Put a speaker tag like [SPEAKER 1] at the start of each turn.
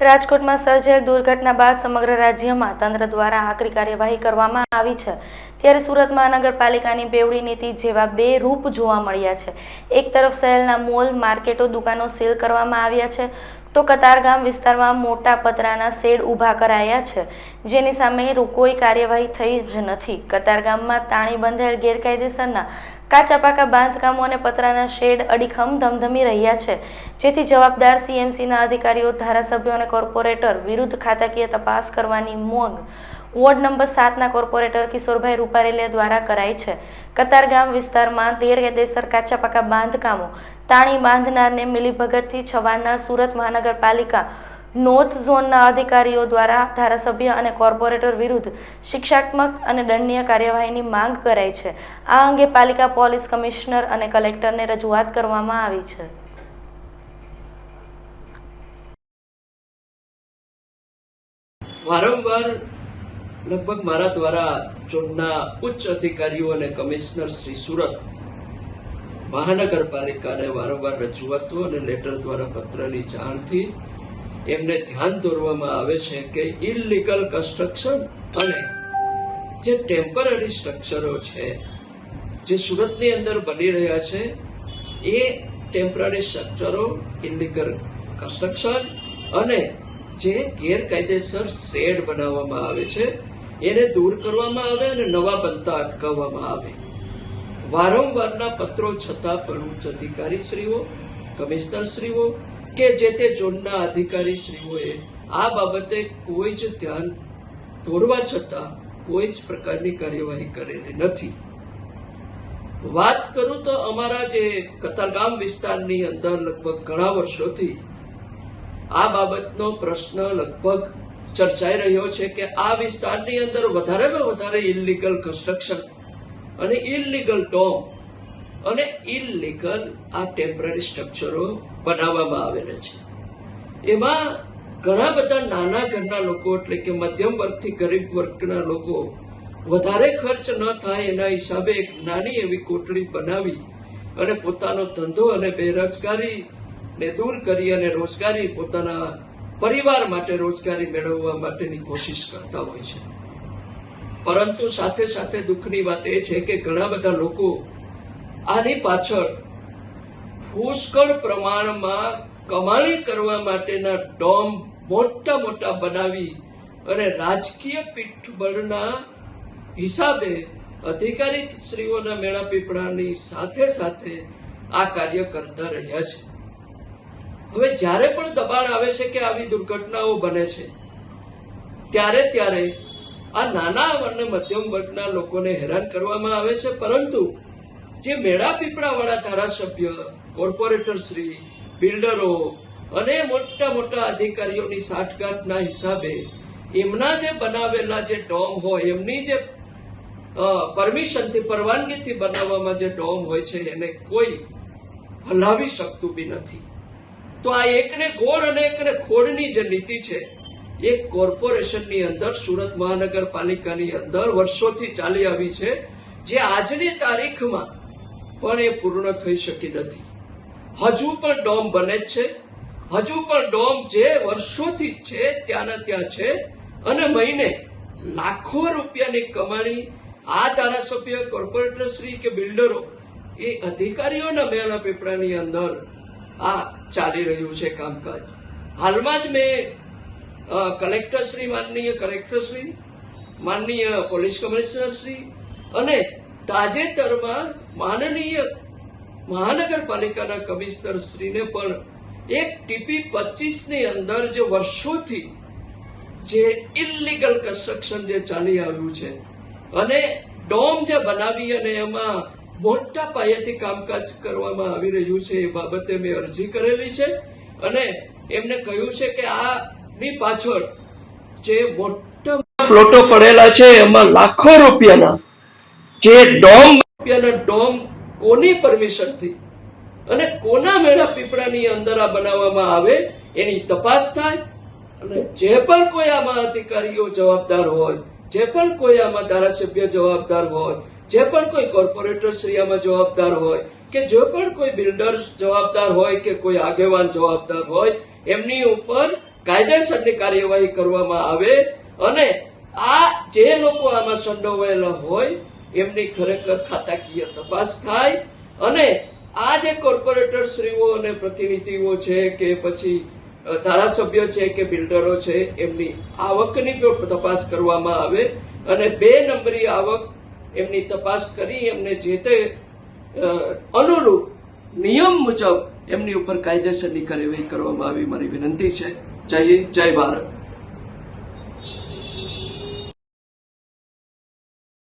[SPEAKER 1] રાજકોટમાં સર્જાયેલ દુર્ઘટના બાદ સમગ્ર રાજ્યમાં તંત્ર દ્વારા આકરી કાર્યવાહી કરવામાં આવી છે. ત્યારે સુરત મહાનગરપાલિકાની બેવડી નીતિ જેવા બે રૂપ જોવા મળ્યા છે. એક તરફ શહેરના મોલ, માર્કેટો, દુકાનો સીલ કરવામાં આવ્યા છે. તો કતારગામ વિસ્તારમાં મોટા પતરાના શેડ ઊભા કરાયા છે. જેની સામે કોઈ કાર્યવાહી થઈ જ નથી. કતારગામમાં તાણી બંધાયેલ ગેરકાયદેસરના કાચા પાકા બાંધકામો અને પતરાના શેડ અડીખમ ધમધમી રહ્યા છે. જેથી જવાબદાર સીએમસીના અધિકારીઓ, ધારાસભ્યો અને કોર્પોરેટર વિરુદ્ધ ખાતાકીય તપાસ કરવાની માંગ વોર્ડ નંબર સાતના કોર્પોરેટર કિશોરભાઈ રૂપારેલિયા દ્વારા કરાઈ છે. કતારગામ વિસ્તારમાં ગેરકાયદેસર કાચા પાકા બાંધકામો તાણી બાંધનારને મિલીભગતથી છવાડનાર સુરત મહાનગરપાલિકા નોર્થ ઝોનના અધિકારીઓ દ્વારા ધારાસભ્ય અને કોર્પોરેટર વિરુદ્ધ શિક્ષાત્મક અને દંડનીય કાર્યવાહીની માંગ કરાઈ છે. આ અંગે પાલિકા પોલીસ કમિશનર અને કલેક્ટરને રજૂઆત કરવામાં આવી છે.
[SPEAKER 2] વારંવાર લગભગ મારા દ્વારા ઝોનના ઉચ્ચ અધિકારીઓ અને કમિશનર શ્રી સુરત મહાનગરપાલિકાને વારંવાર રજૂઆતો અને લેટર દ્વારા પત્રની જાણથી એમને ધ્યાન દોરવામાં આવે છે કે ઇલીગલ કન્સ્ટ્રક્શન અને જે ટેમ્પરરી સ્ટ્રક્ચરો છે, જે સુરતની અંદર બની રહ્યા છે, એ ટેમ્પરરી સ્ટ્રક્ચરો ઇલીગલ કન્સ્ટ્રક્શન અને જે ગેરકાયદેસર શેડ બનાવવામાં આવે છે એને દૂર કરવામાં આવે અને નવા બનતા અટકાવવામાં આવે. વારંવારના પત્રો છતાં પણ ઉચ્ચ અધિકારીશ્રીઓ કમિશનરશ્રીઓ કે જે તે ઝોનના અધિકારીશ્રીઓએ આ બાબતે કોઈ જ ધ્યાન દોરવા છતાં કોઈ જ પ્રકારની કાર્યવાહી કરેલી નથી. વાત કરું તો અમારા જે કતારગામ વિસ્તારની અંદર લગભગ ઘણા વર્ષોથી આ બાબતનો પ્રશ્ન લગભગ ચર્ચાઈ રહ્યો છે કે આ વિસ્તારની અંદર વધારેમાં વધારે ઇલીગલ કન્સ્ટ્રક્શન અને ઇલીગલ ડોમ અને ઇલીગલ આ ટેમ્પરરી સ્ટ્રક્ચરો બનાવવામાં આવેલા છે. એમાં ઘણા બધા નાના ઘરના લોકો, એટલે કે મધ્યમ વર્ગથી ગરીબ વર્ગના લોકો, વધારે ખર્ચ ન થાય એના હિસાબે એક નાની એવી કોટડી બનાવી અને પોતાનો ધંધો અને બેરોજગારીને દૂર કરી અને રોજગારી પોતાના પરિવાર માટે રોજગારી મેળવવા માટેની કોશિશ કરતા હોય છે. પરંતુ સાથે સાથે દુઃખની વાત એ છે કે ઘણા બધા લોકો આની પાછળ પુષ્કળ પ્રમાણમાં કમાણી કરવા માટેના ડોમ મોટા મોટા બનાવી અને રાજકીય પીઠબળના હિસાબે અધિકારી શ્રીઓના મેળા પીપળાની સાથે સાથે આ કાર્ય કરતા રહ્યા છે. હવે જ્યારે પણ દબાણ આવે છે કે આવી દુર્ઘટનાઓ બને છે, ત્યારે ત્યારે આ નાના અને મધ્યમ વર્ગના લોકોને હેરાન કરવામાં આવે છે. પરંતુ જે મેળા પીપળાવાળા ધારાસભ્ય કોર્પોરેટરશ્રી બિલ્ડરો અને મોટા મોટા અધિકારીઓની સાઠગાંઠના હિસાબે એમના જે બનાવેલા જે ડોમ હોય, એમની જે પરમિશનથી પરવાનગીથી બનાવવામાં જે ડોમ હોય છે, એને કોઈ હલાવી શકતું બી નથી. તો આ એકને ગોળ અને એકને ખોડની જે નીતિ છે, એ કોર્પોરેશનની અંદર, સુરત મહાનગરપાલિકાની અંદર વર્ષોથી ચાલી આવી છે, જે આજની તારીખમાં પણ એ પૂર્ણ થઈ શકી નથી. હજુ પણ ડોમ બને જ છે, હજુ પણ ડોમ જે વર્ષોથી છે, ત્યાંના ત્યાં છે, અને મહિને લાખો રૂપિયાની કમાણી આ ધારાસભ્ય કોર્પોરેટર શ્રી કે બિલ્ડરો એ અધિકારીઓના મેળા પીપળાની અંદર આ ચાલી રહ્યું છે કામકાજ. હાલમાં જ મેં કલેક્ટરશ્રી કલેક્ટર શ્રી, માનનીય કલેક્ટર શ્રી, માનનીય પોલીસ કમિશનર શ્રી અને તાજેતરમાં માનનીય મહાનગરપાલિકાના કમિશનર શ્રીને પણ એક ટીપી પચીસની અંદર જે વર્ષોથી જે ઇલીગલ કન્સ્ટ્રક્શન જે ચાલી આવ્યું છે અને ડોમ જે બનાવી અને એમાં મોટા પાયેથી કામકાજ કરવામાં આવી રહ્યું છે એ બાબતે મેં અરજી કરેલી છે અને એમને કહ્યું છે કે આની પાછળ જે મોટા પ્લોટો પડેલા છે, એમાં લાખો રૂપિયાના જે ડોમ રૂપિયાના ડોમ કોની પરમિશનથી અને કોના મેળા પીપળાની અંદર આ બનાવવામાં આવે એની તપાસ થાય અને જે પણ કોઈ આમાં અધિકારીઓ જવાબદાર હોય, જે પણ કોઈ આમાં ધારાસભ્ય જવાબદાર હોય જે પણ કોઈ કોર્પોરેટર શ્રી જવાબદાર હોય કે જે પણ કોઈ બિલ્ડર જવાબદાર હોય કે કોઈ આગેવાન જવાબદાર હોય, એમની ઉપર કાયદેસરની કાર્યવાહી કરવામાં આવે અને આ જે લોકો આમાં સંડોવાયેલા હોય, એમની ખરેખર ખાતાકીય તપાસ થાય અને આ જે કોર્પોરેટર શ્રીઓ અને પ્રતિનિધિઓ છે કે પછી ધારાસભ્ય છે કે બિલ્ડરો છે, એમની આવકની પણ તપાસ કરવામાં આવે અને બે નંબરી આવક એમની તપાસ કરી, એમને જે તે અનુરૂપ નિયમ મુજબ એમની ઉપર કાયદેસરની કાર્યવાહી કરવામાં આવી. મારી વિનંતી છે. જય હિન્દ, જય ભારત.